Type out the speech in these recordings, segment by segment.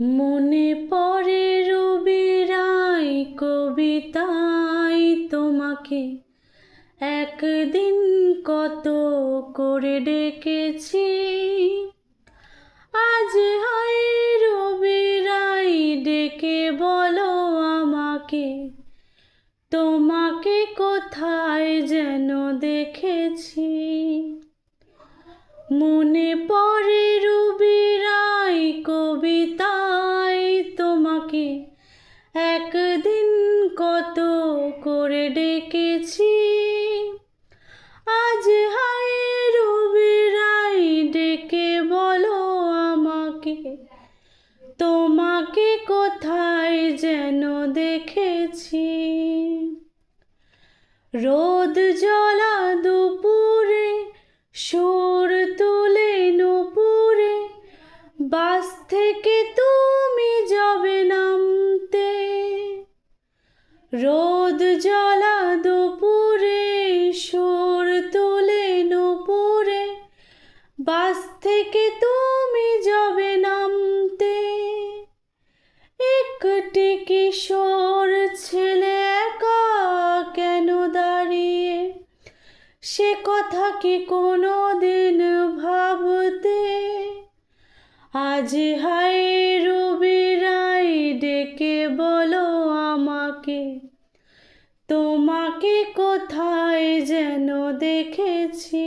মনে পড়ে রবি রায় কবিতায় তোমাকে। একদিন কত করে ডেকেছি। আজ হাই রবি রায় ডেকে বলো আমাকে। তোমাকে কোথায় যেন দেখেছি। মনে পড়ে একদিন কত করে ডেকেছি। আজ হায় রবি রায় ডেকে বলো আমাকে, তোমাকে কোথায় যেন দেখেছি। রোদ জলা দুপুরে, সুর তুলে নুপুরে, বাস থেকে বাস থেকে তুমি যাবে নামতে। একটি কিশোর ছেলে একা কেন দাঁড়িয়ে? সে কথা কি কোনো দিন ভাবতে? আজ হায় রবি রায় ডেকে বলো আমাকে। তোমাকে কোথায় যেন দেখেছি।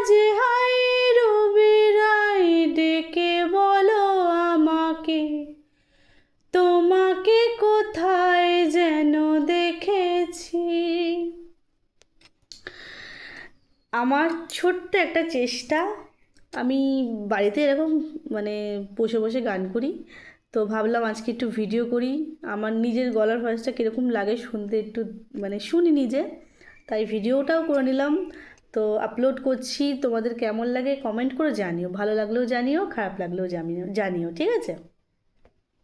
আজ হায় রবি রায়, ডেকে বলো আমাকে। তোমাকে কোথায় যেন দেখেছি। আমার ছোট্ট একটা চেষ্টা। আমি বাড়িতে এরকম মানে বসে বসে গান করি। তো ভাবলাম আজকে একটু ভিডিও করি। আমার নিজের গলার ভয়েসটা কীরকম লাগে শুনতে একটু মানে শুনি নিজে তাই ভিডিওটাও করে নিলাম। তো আপলোড করছি, তোমাদের কেমন লাগে কমেন্ট করে জানিও। ভালো লাগলেও জানিও, খারাপ লাগলেও জানিও জানিও, ঠিক আছে?